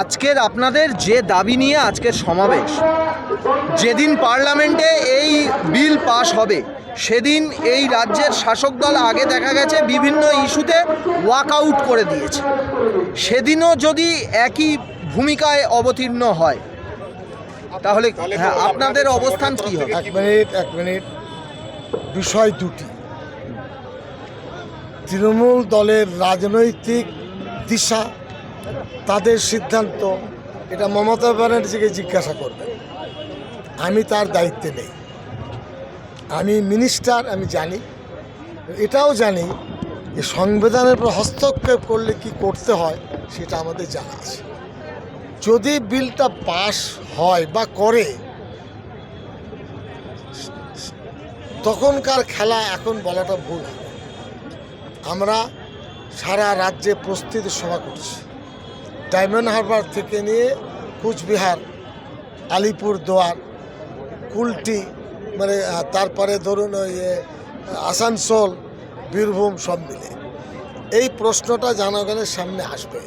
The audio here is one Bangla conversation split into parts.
আজকের আপনাদের যে দাবি নিয়ে আজকের সমাবেশ যেদিন পার্লামেন্টে এই বিল পাশ হবে সেদিন এই রাজ্যের শাসক দল আগে দেখা গেছে বিভিন্ন ইস্যুতে ওয়াক আউট করে দিয়েছে। সেদিনও যদি একই ভূমিকায় অবতীর্ণ হয় তাহলে হ্যাঁ আপনাদের অবস্থান কি হবে। এক মিনিট এক মিনিট। বিষয় দুটি। তৃণমূল দলের রাজনৈতিক দিশা তাদের সিদ্ধান্ত, এটা মমতা ব্যানার্জিকে জিজ্ঞাসা করবে। আমি তার দায়িত্বে নেই। আমি মিনিস্টার আমি জানি। এটাও জানি যে সংবিধানের উপর হস্তক্ষেপ করলে কি করতে হয়, সেটা আমাদের জানা আছে। যদি বিলটা পাস হয় বা করে, তখনকার খেলা এখন বলাটা ভুল আমরা সারা রাজ্যে প্রস্তুতি সভা করছি। ডায়মন্ড হারবার থেকে নিয়ে কুচবিহার আলিপুর দোয়ার কুলটি মানে তারপরে ধরুন ওই আসানসোল, বীরভূম সব মিলে। এই প্রশ্নটা জনগণের সামনে আসবে।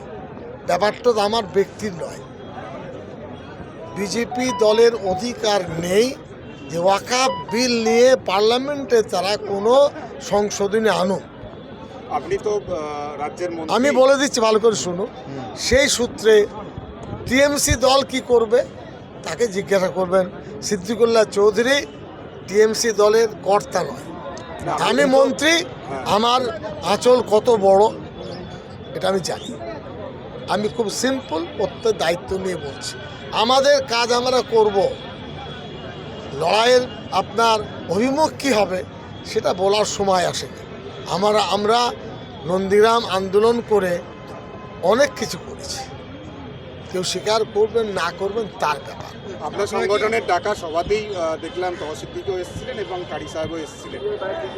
ব্যাপারটা আমার ব্যক্তির নয়। বিজেপি দলের অধিকার নেই যে ওয়াকাপ বিল নিয়ে পার্লামেন্টে তারা কোনো সংশোধনী আনুক। আপনি তো রাজ্যের আমি বলে দিচ্ছি ভালো করে শুনুন সেই সূত্রে টিএমসি দল কি করবে তাকে জিজ্ঞাসা করবেন। সিদ্দিকুল্লাহ চৌধুরী টিএমসি দলের কর্তা নয়। আমি মন্ত্রী হ্যাঁ। আমার আঁচল কত বড় এটা আমি জানি। আমি খুব সিম্পল প্রত্যেক দায়িত্ব নিয়ে বলছি। আমাদের কাজ আমরা করব। লড়াইয়ের আপনার অভিমুখ কী হবে সেটা বলার সময় আসেনি। আমরা আমরা নন্দীগ্রাম আন্দোলন করে অনেক কিছু করেছি। কেউ স্বীকার করবেন না করবেন তার ব্যাপার। আপনার সংগঠনের টাকা সভাতেই আহ, দেখলাম তহসিদ্দিকেও এসেছিলেন এবং কারি সাহেবও এসেছিলেন।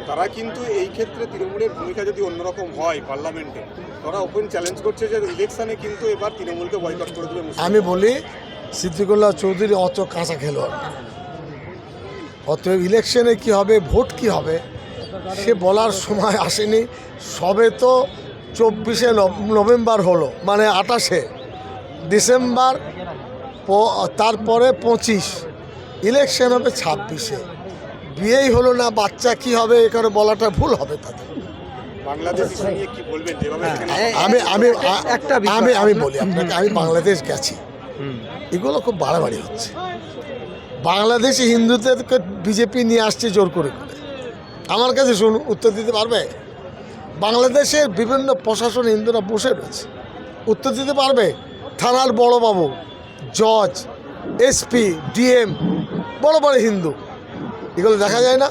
তারা কিন্তু এই ক্ষেত্রে তৃণমূলের ভূমিকা যদি অন্যরকম হয় পার্লামেন্টে তারা ওপেন চ্যালেঞ্জ করছে যে ইলেকশনে কিন্তু এবার তৃণমূলকে বয়কট করে দেবে আমি বলি সিদ্দিকুল্লাহ চৌধুরী অত কাঁচা খেলোয়াড়। অতএব ইলেকশনে কি হবে ভোট কি হবে সে বলার সময় আসেনি। সবে তো চব্বিশে নভেম্বর হলো মানে আঠাশে ডিসেম্বর প- তারপরে পঁচিশ ইলেকশন হবে ছাব্বিশে। বিয়েই হলো না বাচ্চা কি হবে এখানে বলাটা ভুল হবে তাদের। বাংলাদেশ ইস্যু নিয়ে কি বলবেন? যেভাবে সেখানে হ্যাঁ, আমি আমি। আমি আমি বলি আপনাকে আমি বাংলাদেশ গেছি। এগুলো খুব বাড়াবাড়ি হচ্ছে। বাংলাদেশি হিন্দুদেরকে বিজেপি নিয়ে আসছে জোর করে। আমার কাছে শুনুন, উত্তর দিতে পারবে? বাংলাদেশের বিভিন্ন প্রশাসন হিন্দুরা বসে রয়েছে। উত্তর দিতে পারবে? থানার বড়বাবু, জজ, এসপি, ডিএম, বড় বড় হিন্দু। এগুলো দেখা যায় না।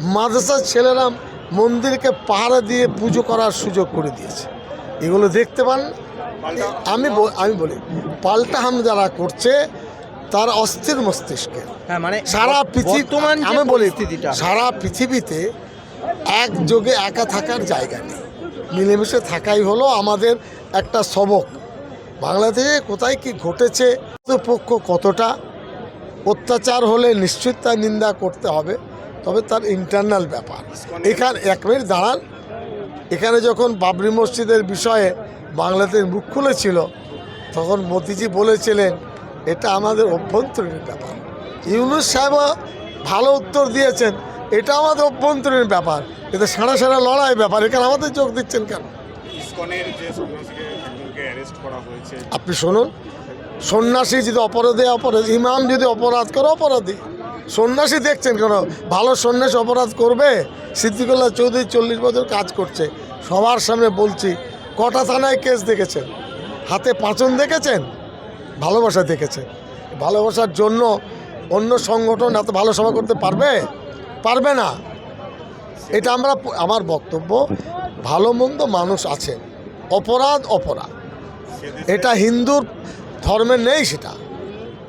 মাদ্রাসার ছেলেরা মন্দিরকে পাহারা দিয়ে পুজো করার সুযোগ করে দিয়েছে। এগুলো দেখতে পান। আমি আমি বলি, পাল্টা হাম যারা করছে তার অস্থির মস্তিষ্কে। হ্যাঁ মানে সারা পৃথিবী আমি বলি সারা পৃথিবীতে একযোগে একা থাকার জায়গা নেই। মিলেমিশে থাকাই হলো আমাদের একটা সবক বাংলাদেশে কোথায় কি ঘটেছে পক্ষ কতটা অত্যাচার হলে নিশ্চিত তার নিন্দা করতে হবে তবে তার ইন্টারনাল ব্যাপার। এখানে এক মিনিট দাঁড়ান। এখানে যখন বাবরি মসজিদের বিষয়ে বাংলাদেশ মুখ খুলেছিল তখন মোদিজি বলেছিলেন এটা আমাদের অভ্যন্তরীণ ব্যাপার। ইউনুস সাহেবও ভালো উত্তর দিয়েছেন এটা আমাদের অভ্যন্তরীণ ব্যাপার। এটা সারা সারা লড়াই ব্যাপার এখানে আমাদের যোগ দিচ্ছেন কেন? আপনি শুনুন সন্ন্যাসী যদি অপরাধে অপরাধ ইমাম যদি অপরাধ করে অপরাধী। সন্ন্যাসী দেখছেন কেন? ভালো সন্ন্যাসী অপরাধ করবে? সিদ্দিকুল্লাহ চৌধুরী চল্লিশ বছর কাজ করছে। সবার সামনে বলছি কটা থানায় কেস দেখেছেন? হাতে পাঁচন দেখেছেন? ভালোবাসা দেখেছে। ভালোবাসার জন্য অন্য সংগঠন এত ভালো সভা করতে পারবে? পারবে না। এটা আমরা আমার বক্তব্য, ভালো মন্দ মানুষ আছে। অপরাধ অপরাধ। এটা হিন্দুর ধর্মে নেই সেটা।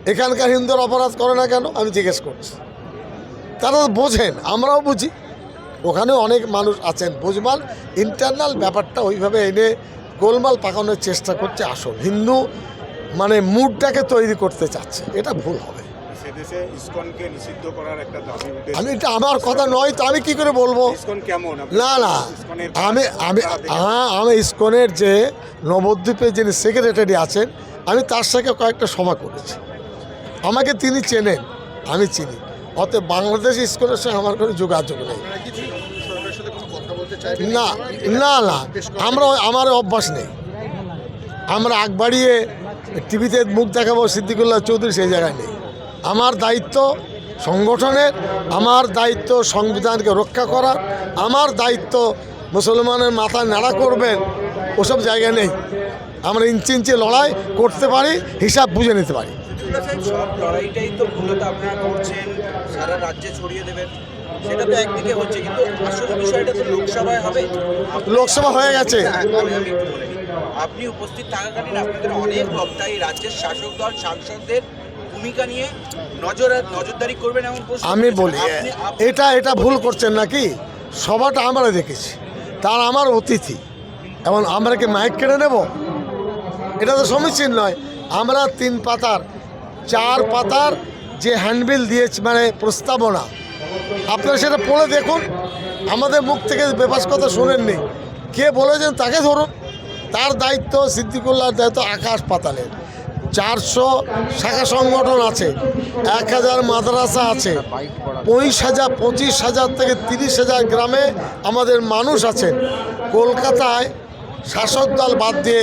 এখানকার হিন্দুর অপরাধ করে না কেন? আমি জিজ্ঞেস করছি। তারা বোঝেন, আমরাও বুঝি। ওখানে অনেক মানুষ আছেন বুঝবার ইন্টারনাল ব্যাপারটা ওইভাবে এনে গোলমাল পাকানোর চেষ্টা করছে আসল। হিন্দু মানে মুডটাকে তৈরি করতে চাচ্ছে। এটা ভুল হবে। সেদেশে ইসকনকে নিষিদ্ধ করার একটা দাবি আমি এটা আমার কথা নয় তো আমি কি করে বলব? ইসকন কেমন? না না। আমি আমি হ্যাঁ আমি ইসকনের যে নবদ্বীপে যিনি সেক্রেটারি আছেন আমি তার সাথে কয়েকটা সভা করেছি। আমাকে তিনি চেনেন আমি চিনি। অতএব বাংলাদেশ স্কুলের সঙ্গে আমার কোনো যোগাযোগ নেই। না না না। আমরা আমার অভ্যাস নেই। আমরা আগ বাড়িয়ে টিভিতে মুখ দেখাবো সিদ্দিকুল্লাহ চৌধুরী সেই জায়গায় নেই। আমার দায়িত্ব সংগঠনের, আমার দায়িত্ব সংবিধানকে রক্ষা করার আমার দায়িত্ব মুসলমানের মাথা নাড়া করবেন, ওসব জায়গা নেই। আমরা ইঞ্চি ইঞ্চি লড়াই করতে পারি, হিসাব বুঝে নিতে পারি। সব লড়াইটাই তো মূলত আপনারা করছেন সারা রাজ্যে ছড়িয়ে দেবেন সেটা তো একদিকে হচ্ছে। কিন্তু আসল বিষয়টা তো লোকসভায় হবে। লোকসভা হয়ে গেছে। নিই। আপনি উপস্থিত থাকাকালীন আপনাদের অনেক বক্তা এই রাজ্যের শাসক দল সাংসদদের ভূমিকা নিয়ে নজর নজরদারি করবেন এমন আমি বলি এটা এটা ভুল করছেন নাকি? সভাটা আমরা দেখেছি। তার আমার অতিথি। এবং আমরা কি মাইক কেড়ে নেব? এটা তো সমীচীন নয়। আমরা তিন পাতার চার পাতার যে হ্যান্ডবিল দিয়েছে মানে প্রস্তাবনা, আপনারা সেটা পড়ে দেখুন। আমাদের মুখ থেকে বেপাস কথা শোনেননি। কে বলেছেন তাকে ধরুন। তার দায়িত্ব সিদ্দিকুল্লার দায়িত্ব আকাশ পাতালের চারশো শাখা সংগঠন আছে, এক হাজার মাদ্রাসা আছে পঁচিশ হাজার পঁচিশ হাজার থেকে তিরিশ হাজার গ্রামে আমাদের মানুষ আছেন। কলকাতায় শাসক দল বাদ দিয়ে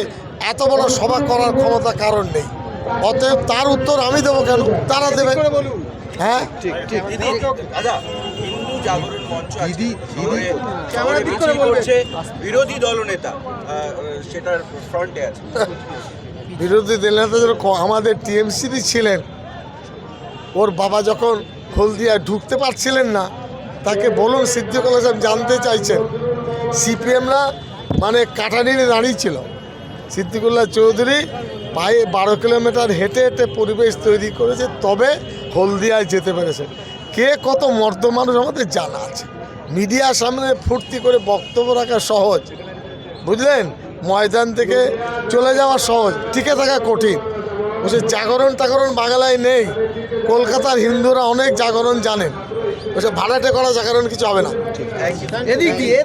এত বড় সভা করার ক্ষমতা কারণ নেই। অতএব তার উত্তর আমি দেবো কেন? তারা দেবে। হ্যাঁ? দিদি দাদা হিন্দু জাগরণ মঞ্চ দিদি, দিদি, ক্যামেরা দিক করে করছে। বিরোধী দলনেতা সেটার ফ্রন্টে আছে। বিরোধী দল নেতা যেন আমাদের টিএমসিপি ছিলেন ওর বাবা যখন হলদিয়া ঢুকতে পারছিলেন না তাকে বলুন সিদ্দিকুল্লাহ সাহেব জানতে চাইছেন। সিপিএমরা মানে কাটানিরে দাঁড়িয়েছিল সিদ্দিকুল্লাহ চৌধুরী পায়ে বারো কিলোমিটার হেঁটে হেঁটে পরিবেশ তৈরি করেছে, তবে হলদিয়ায় যেতে পেরেছে। কে কত মর্দ মানুষ আমাদের জানা আছে। মিডিয়ার সামনে ফুর্তি করে বক্তব্য রাখা সহজ। বুঝলেন? ময়দান থেকে চলে যাওয়া সহজ। টিকে থাকা কঠিন। বলছে জাগরণ টাগরণ বাংলায় নেই। কলকাতার হিন্দুরা অনেক জাগরণ জানেন। বলছে ভাড়াটে করা জাগরণ কিছু হবে না। এদিক দিয়ে।